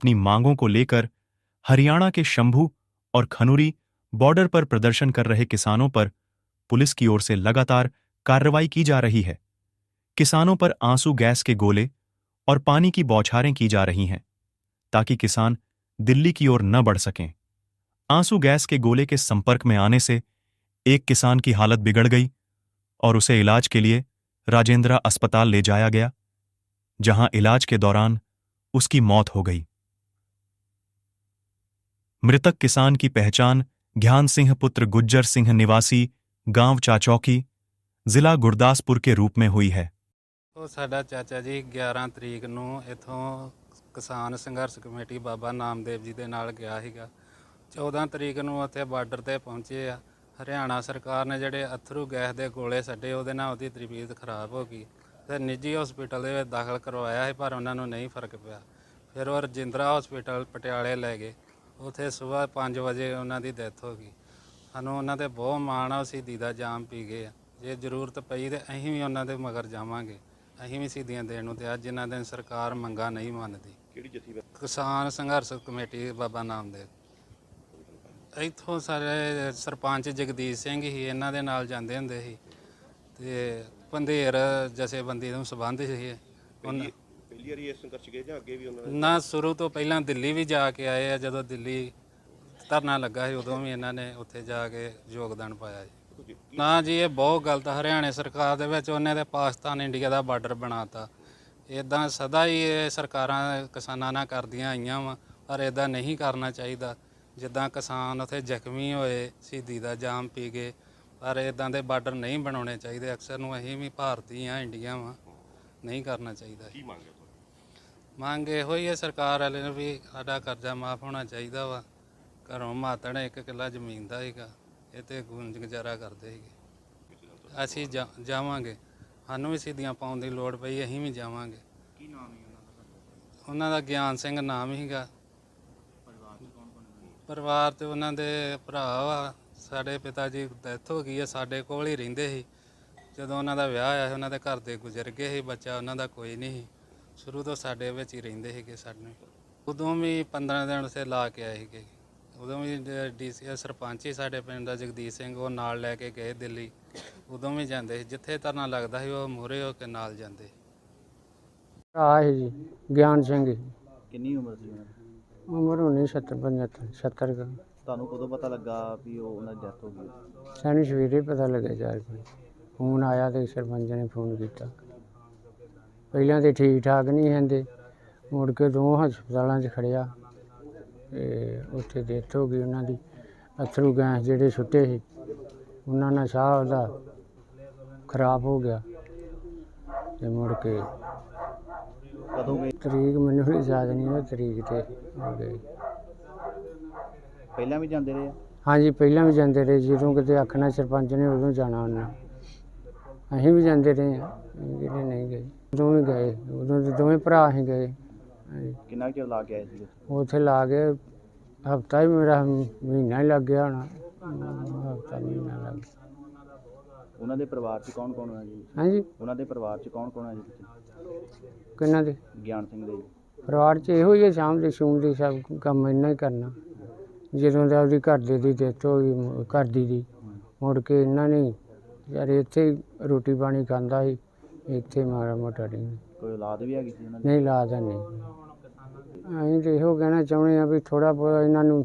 अपनी मांगों को लेकर हरियाणा के शंभू और खनुरी बॉर्डर पर प्रदर्शन कर रहे किसानों पर पुलिस की ओर से लगातार कार्रवाई की जा रही है। किसानों पर आँसू गैस के गोले और पानी की बौछारें की जा रही हैं, ताकि किसान दिल्ली की ओर न बढ़ सकें। आँसू गैस के गोले के संपर्क में आने से एक किसान की हालत बिगड़ गई और उसे इलाज के लिए राजेंद्रा अस्पताल ले जाया गया, जहाँ इलाज के दौरान उसकी मौत हो गई। मृतक किसान की पहचान ज्ञान सिंह पुत्र गुज्जर सिंह निवासी गांव चाचौकी जिला गुरदासपुर के रूप में हुई है ਉਹ ਸਾਡਾ ਚਾਚਾ ਜੀ 11 ਤਰੀਕ ਨੂੰ ਇਥੋਂ ਕਿਸਾਨ ਸੰਘਰਸ਼ ਕਮੇਟੀ ਬਾਬਾ ਨਾਮਦੇਵ ਜੀ ਦੇ ਨਾਲ ਗਿਆ ਸੀਗਾ 14 ਤਰੀਕ ਨੂੰ ਉੱਥੇ ਬਾਰਡਰ ਤੇ ਪਹੁੰਚੇ ਆ ਹਰਿਆਣਾ ਸਰਕਾਰ ਨੇ ਜਿਹੜੇ ਅਥਰੂ ਗੈਸ ਦੇ ਗੋਲੇ ਛੱਡੇ ਉਹਦੇ ਨਾਲ ਉਹਦੀ ਤਬੀਅਤ ਖਰਾਬ ਹੋ ਗਈ ਤੇ ਨਿੱਜੀ ਹਸਪੀਟਲ ਦੇ ਵਿੱਚ ਦਾਖਲ ਕਰਵਾਇਆ ਸੀ ਪਰ ਉਹਨਾਂ ਨੂੰ ਨਹੀਂ ਫਰਕ ਪਿਆ ਫਿਰ ਉਹ ਰਜਿੰਦਰਾ ਹਸਪੀਟਲ ਪਟਿਆਲੇ ਲੈ ਗਏ ਉੱਥੇ ਸਵੇਰ 5 ਵਜੇ ਉਹਨਾਂ ਦੀ ਡੈਥ ਹੋ ਗਈ। ਸਾਨੂੰ ਉਹਨਾਂ ਤੇ ਬਹੁਤ ਮਾਣ ਆ ਉਹ ਸ਼ਹੀਦੀ ਦਾ ਜਾਮ ਪੀ ਗਏ ਆ। ਜੇ ਜ਼ਰੂਰਤ ਪਈ ਤੇ ਅਸੀਂ ਵੀ ਉਹਨਾਂ ਦੇ ਮਗਰ ਜਾਵਾਂਗੇ। ਅਸੀਂ ਵੀ ਸ਼ਹੀਦੀਆਂ ਦੇਣ ਨੂੰ ਤਿਆਰ ਜਿਨ੍ਹਾਂ ਦਿਨ ਸਰਕਾਰ ਮੰਗਾ ਨਹੀਂ ਮੰਨਦੀ। ਕਿਹੜੀ ਕਿਸਾਨ ਸੰਘਰਸ਼ ਕਮੇਟੀ ਬਾਬਾ ਨਾਮਦੇਵ ਇੱਥੋਂ ਸਾਰੇ ਸਰਪੰਚ ਜਗਦੀਸ਼ ਸਿੰਘ ਹੀ ਇਹਨਾਂ ਦੇ ਨਾਲ ਜਾਂਦੇ ਹੁੰਦੇ ਸੀ। ਤੇ ਪੰਧੇਰ ਜਥੇਬੰਦੀ ਨੂੰ ਸੰਬੰਧ ਸੀ। ਉਹਨਾਂ ਪਹਿਲੀ ਪਹਿਲੀ ਵਾਰੀ ਇਸ ਸੰਘਰਸ਼ ਗਏ ਜਾਂ ਅੱਗੇ ਵੀ ਉਹਨਾਂ ਨੇ? ਨਾ ਸ਼ੁਰੂ ਤੋਂ ਪਹਿਲਾਂ ਦਿੱਲੀ ਵੀ ਜਾ ਕੇ ਆਏ ਆ ਜਦੋਂ ਦਿੱਲੀ ਧਰਨਾ ਲੱਗਾ ਸੀ ਉਦੋਂ ਵੀ ਇਹਨਾਂ ਨੇ ਉੱਥੇ ਜਾ ਕੇ ਯੋਗਦਾਨ ਪਾਇਆ ਜੀ। ਨਾ ਜੀ ਇਹ ਬਹੁਤ ਗਲਤ ਹਰਿਆਣੇ ਸਰਕਾਰ ਦੇ ਵਿੱਚ ਉਹਨੇ ਤੇ ਪਾਕਿਸਤਾਨ ਇੰਡੀਆ ਦਾ ਬਾਰਡਰ ਬਣਾਤਾ। ਇਦਾਂ ਸਦਾ ਹੀ ਇਹ ਸਰਕਾਰਾਂ ਕਿਸਾਨਾਂ ਨਾਲ ਕਰਦੀਆਂ ਆਈਆਂ ਵਾ ਪਰ ਇਦਾਂ ਨਹੀਂ ਕਰਨਾ ਚਾਹੀਦਾ। ਜਿੱਦਾਂ ਕਿਸਾਨ ਉੱਥੇ ਜ਼ਖਮੀ ਹੋਏ ਸ਼ਹੀਦੀ ਦਾ ਜਾਮ ਪੀ ਗਏ ਪਰ ਇਦਾਂ ਦੇ ਬਾਰਡਰ ਨਹੀਂ ਬਣਾਉਣੇ ਚਾਹੀਦੇ। ਅਕਸਰ ਨੂੰ ਅਸੀਂ ਵੀ ਭਾਰਤੀ ਆ ਇੰਡੀਆ ਵਾ ਨਹੀਂ ਕਰਨਾ ਚਾਹੀਦਾ। ਕੀ ਮੰਗ ਹੈ? ਤੁਹਾਡੀ ਮੰਗ ਇਹੋ ਹੀ ਹੈ ਸਰਕਾਰ ਵਾਲੇ ਨੂੰ ਵੀ ਸਾਡਾ ਕਰਜ਼ਾ ਮਾਫ ਹੋਣਾ ਚਾਹੀਦਾ ਵਾ। ਘਰੋਂ ਮਾਤੜ ਇੱਕ ਕਿੱਲਾ ਜ਼ਮੀਨ ਦਾ ਹੈਗਾ ਇਹ ਤੇ ਗੁੰਜ ਗੁਜ਼ਾਰਾ ਕਰਦੇ ਹੈਗੇ ਅਸੀਂ ਜਾ- ਜਾਵਾਂਗੇ। ਸਾਨੂੰ ਵੀ ਸਿੱਧੀਆਂ ਪਾਉਣ ਦੀ ਲੋੜ ਪਈ ਅਸੀਂ ਵੀ ਜਾਵਾਂਗੇ। ਕੀ ਨਾਮ ਹੈ ਉਹਨਾਂ ਦਾ ਉਹਨਾਂ ਦਾ ਗਿਆਨ ਸਿੰਘ ਨਾਮ ਹੀਗਾ ਪਰਿਵਾਰ ਤੇ ਉਹਨਾਂ ਦੇ ਭਰਾ ਵਾ। ਸਾਡੇ ਪਿਤਾ ਜੀ ਡੈਥ ਹੋ ਗਈ ਹੈ ਸਾਡੇ ਕੋਲ ਹੀ ਰਹਿੰਦੇ ਸੀ। ਜਦੋਂ ਉਹਨਾਂ ਦਾ ਵਿਆਹ ਆਇਆ ਸੀ, ਉਹਨਾਂ ਦੇ ਘਰ ਦੇ ਗੁਜ਼ਰ ਗਏ ਸੀ ਬੱਚਾ ਉਹਨਾਂ ਦਾ ਕੋਈ ਨਹੀਂ ਸੀ। ਸ਼ੁਰੂ ਤੋਂ ਸਾਡੇ ਵਿੱਚ ਹੀ ਰਹਿੰਦੇ ਸੀਗੇ ਸਾਡੇ। ਉਦੋਂ ਵੀ 15 ਦਿਨ ਉੱਥੇ ਲਾ ਕੇ ਆਏ ਸੀਗੇ। ਉਦੋਂ ਵੀ ਡੀਸੀ ਸਰਪੰਚ ਹੀ ਸਾਡੇ ਪਿੰਡ ਦਾ ਜਗਦੀਸ਼ ਸਿੰਘ ਉਹ ਨਾਲ ਲੈ ਕੇ ਗਏ ਦਿੱਲੀ। ਉਦੋਂ ਵੀ ਜਾਂਦੇ ਸੀ। ਜਿੱਥੇ ਧਰਨਾ ਲੱਗਦਾ ਸੀ ਉਹ ਮੂਹਰੇ ਹੋ ਕੇ ਨਾਲ ਜਾਂਦੇ ਭਰਾ ਹੈ ਜੀ ਗਿਆਨ ਸਿੰਘ ਜੀ। ਕਿੰਨੀ ਉਮਰ ਸੀ ਉਹਨਾਂ ਦੀ? ਉਮਰ ਹੋਣੀ 70 75 70 ਕੁ। ਤੁਹਾਨੂੰ ਕਦੋਂ ਪਤਾ ਲੱਗਾ ਵੀ ਉਹ ਉਹਨਾਂ ਦੀ ਡੈਥ ਹੋ ਗਈ? ਸਾਨੂੰ ਸਵੇਰੇ ਪਤਾ ਲੱਗਿਆ ਚਾਰ ਵਜੇ। ਫੋਨ ਆਇਆ ਤੇ ਸਰਪੰਚ ਨੇ ਫੋਨ ਕੀਤਾ। ਪਹਿਲਾਂ ਤੇ ਠੀਕ ਠਾਕ ਨਹੀਂ ਹੁੰਦੇ। ਮੁੜ ਕੇ ਦੋ ਹਸਪਤਾਲਾਂ 'ਚ ਖੜਿਆ ਤੇ ਉੱਥੇ ਡੈਥ ਹੋ ਗਈ ਉਹਨਾਂ ਦੀ। ਅਥਰੂ ਗੈਸ ਜਿਹੜੇ ਸੁੱਟੇ ਸੀ ਉਹਨਾਂ ਨਾਲ ਸਾਹ ਉਹਦਾ ਖਰਾਬ ਹੋ ਗਿਆ ਤੇ ਮੁੜ ਕੇ ਕਦੋਂ ਗਏ? ਤਰੀਕ ਮੈਨੂੰ ਵੀ ਯਾਦ ਨਹੀਂ ਉਹ ਤਰੀਕ ਤੇ ਹੋ ਗਈ। ਪਹਿਲਾਂ ਵੀ ਜਾਂਦੇ ਰਹੇ ਆ? ਹਾਂਜੀ ਪਹਿਲਾਂ ਵੀ ਜਾਂਦੇ ਰਹੇ। ਜਦੋਂ ਕਿਤੇ ਆਖਣਾ ਸਰਪੰਚ ਨੇ ਉਦੋਂ ਜਾਣਾ ਉਹਨਾਂ। ਅਸੀਂ ਵੀ ਜਾਂਦੇ ਰਹੇ ਹਾਂ। ਅਸੀਂ ਕਿਤੇ ਨਹੀਂ ਗਏ। ਉਦੋਂ ਵੀ ਗਏ। ਉਦੋਂ ਤੇ ਦੋਵੇਂ ਭਰਾ ਅਸੀਂ ਗਏ। ਹਾਂਜੀ। ਕਿੰਨਾ ਚਿਰ ਲਾ ਕੇ ਆਏ ਸੀ ਉੱਥੇ ਲਾ ਕੇ ਹਫਤਾ ਹੀ ਮੇਰਾ ਮਹੀਨਾ ਹੀ ਲੱਗ ਗਿਆ ਹੋਣਾ। ਹਫਤਾ ਮਹੀਨਾ ਲੱਗ ਗਿਆ। ਉਹਨਾਂ ਦੇ ਪਰਿਵਾਰ 'ਚ ਕੌਣ ਕੌਣ ਹੈ ਜੀ? ਹਾਂਜੀ। ਉਹਨਾਂ ਦੇ ਪਰਿਵਾਰ 'ਚ ਕੌਣ ਕੌਣ ਹੈ ਜੀ ਤੁਸੀਂ? ਕਿੰਨਾ ਦੇ? ਗਿਆਨ ਸਿੰਘ ਦੇ ਜੀ। ਪਰਿਵਾਰ 'ਚ ਇਹੋ ਹੀ ਹੈ ਸ਼ਾਮ ਦੇ ਸ਼ੂਮ ਦੇ ਸਭ ਕੰਮ ਇੰਨਾ ਹੀ ਕਰਨਾ। ਜਦੋਂ ਦਾ ਉਹਦੀ ਘਰ ਦੇ ਦੀ ਡੈਥ ਹੋ ਗਈ ਮ- ਘਰ ਦੀ ਦੀ। ਮੁੜ ਕੇ ਇਹਨਾਂ ਨੇ ਯਾਰ ਇੱਥੇ ਹੀ ਰੋਟੀ ਪਾਣੀ ਖਾਂਦਾ ਸੀ ਇੱਥੇ ਮਾੜਾ ਮੋਟਾ ਨਹੀਂ। ਕੋਈ ਔਲਾਦ ਵੀ ਹੈਗੀ ਸੀ ਉਹਨਾਂ ਦੀ? ਨਹੀਂ ਲਾਦਾ ਨਹੀਂ। ਅਸੀਂ ਤੇ ਇਹੋ ਕਹਿਣਾ ਚਾਹੁੰਦੇ ਆ ਵੀ ਥੋੜਾ ਬਹੁਤ ਇਹਨਾਂ ਨੂੰ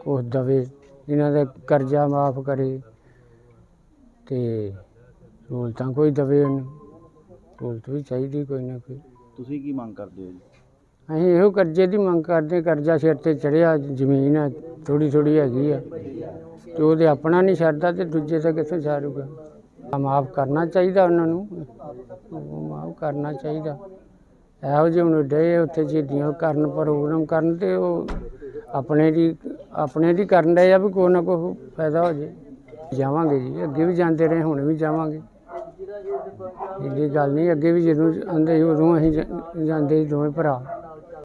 ਕੁਛ ਦਵੇ ਇਹਨਾਂ ਦਾ ਕਰਜ਼ਾ ਮਾਫ ਕਰੇ ਤੇ ਸਹੂਲਤਾਂ ਕੋਈ ਦਵੇ ਉਹਨੂੰ। ਸਹੂਲਤ ਵੀ ਚਾਹੀਦੀ ਕੋਈ ਨਾ ਕੋਈ। ਤੁਸੀਂ ਕੀ ਮੰਗ ਕਰਦੇ ਹੋ ਜੀ? ਅਸੀਂ ਇਹੋ ਕਰਜ਼ੇ ਦੀ ਮੰਗ ਕਰਦੇ ਕਰਜ਼ਾ ਸਿਰ ਤੇ ਚੜਿਆ ਜ਼ਮੀਨ ਆ ਥੋੜੀ ਥੋੜੀ ਹੈਗੀ ਆ ਤੇ ਉਹਦੇ ਆਪਣਾ ਨਹੀਂ ਛੱਡਦਾ ਤੇ ਦੂਜੇ ਦਾ ਕਿੱਥੋਂ ਛੱਡੂਗਾ? ਮਾਫ ਕਰਨਾ ਚਾਹੀਦਾ ਉਹਨਾਂ ਨੂੰ। ਮਾਫ ਕਰਨਾ ਚਾਹੀਦਾ। ਇਹੋ ਜਿਹੇ ਹੁਣ ਡੇ ਉੱਥੇ ਜਿਹੜੀਆਂ ਕਰਨ ਪ੍ਰੋਗਰਾਮ ਕਰਨ ਤੇ ਉਹ ਆਪਣੇ ਦੀ ਆਪਣੇ ਦੀ ਕਰਨ ਡਏ ਆ ਵੀ ਕੋਈ ਨਾ ਕੋਈ ਫਾਇਦਾ ਹੋ ਜੇ। ਜਾਵਾਂਗੇ ਜੀ, ਅੱਗੇ ਵੀ ਜਾਂਦੇ ਰਹੇ, ਹੁਣ ਵੀ ਜਾਵਾਂਗੇ। ਇਹਦੀ ਗੱਲ ਨਹੀਂ, ਅੱਗੇ ਵੀ ਜਦੋਂ ਆਂਦੇ ਸੀ ਉਦੋਂ ਅਸੀਂ ਜਾਂਦੇ ਸੀ ਦੋਵੇਂ ਭਰਾ।